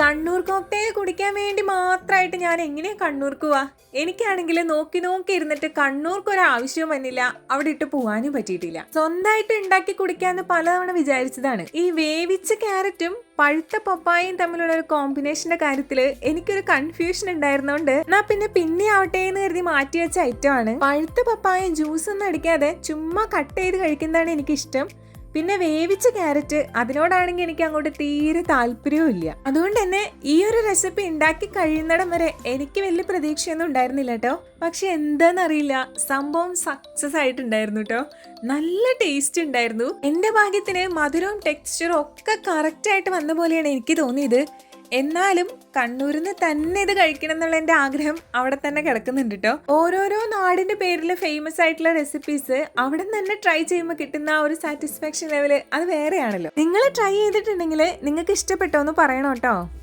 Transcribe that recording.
Kannur cocktail കുടിക്കാൻ വേണ്ടി മാത്രമായിട്ട് ഞാൻ എങ്ങനെയാ കണ്ണൂർക്ക് പോവാ എനിക്കാണെങ്കിൽ നോക്കി നോക്കി ഇരുന്നിട്ട് കണ്ണൂർക്ക് ഒരു ആവശ്യവും വന്നില്ല. അവിടെ ഇട്ട് പോവാനും പറ്റിയിട്ടില്ല. സ്വന്തമായിട്ട് ഉണ്ടാക്കി കുടിക്കാന്ന് പലതവണ വിചാരിച്ചതാണ്. ഈ വേവിച്ച ക്യാരറ്റും പഴുത്ത പപ്പായയും തമ്മിലുള്ള ഒരു കോമ്പിനേഷന്റെ കാര്യത്തിൽ എനിക്കൊരു കൺഫ്യൂഷൻ ഉണ്ടായിരുന്നോണ്ട് എന്നാ പിന്നെ പിന്നെ ആവട്ടെ എന്ന് കരുതി മാറ്റി വെച്ച ഐറ്റം ആണ്. പഴുത്ത പപ്പായ ജ്യൂസ് ഒന്നും അടിക്കാതെ ചുമ്മാ കട്ട് ചെയ്ത് കഴിക്കുന്നതാണ് എനിക്കിഷ്ടം. പിന്നെ വേവിച്ച ക്യാരറ്റ് അതിനോടാണെങ്കിൽ എനിക്ക് അങ്ങോട്ട് തീരെ താല്പര്യവും ഇല്ല. അതുകൊണ്ട് തന്നെ ഈ ഒരു റെസിപ്പി ഉണ്ടാക്കി കഴിയുന്നിടം വരെ എനിക്ക് വലിയ പ്രതീക്ഷയൊന്നും ഉണ്ടായിരുന്നില്ല കേട്ടോ. പക്ഷെ എന്താണെന്നറിയില്ല സംഭവം സക്സസ് ആയിട്ടുണ്ടായിരുന്നു കേട്ടോ. നല്ല ടേസ്റ്റ് ഉണ്ടായിരുന്നു. എന്റെ ഭാഗ്യത്തിന് മധുരവും ടെക്സ്ചറും ഒക്കെ കറക്റ്റ് ആയിട്ട് വന്ന പോലെയാണ് എനിക്ക് തോന്നിയത്. എന്നാലും കണ്ണൂരിൽ നിന്ന് തന്നെ ഇത് കഴിക്കണം എന്നുള്ള എന്റെ ആഗ്രഹം അവിടെ തന്നെ കിടക്കുന്നുണ്ട് കേട്ടോ ഓരോരോ നാടിന്റെ പേരിൽ ഫേമസ് ആയിട്ടുള്ള റെസിപ്പീസ് അവിടെ തന്നെ ട്രൈ ചെയ്യുമ്പോൾ കിട്ടുന്ന ആ ഒരു സാറ്റിസ്ഫാക്ഷൻ ലെവൽ അത് വേറെയാണല്ലോ. നിങ്ങൾ ട്രൈ ചെയ്തിട്ടുണ്ടെങ്കിൽ നിങ്ങൾക്ക് ഇഷ്ടപ്പെട്ടോ എന്ന് പറയണം കേട്ടോ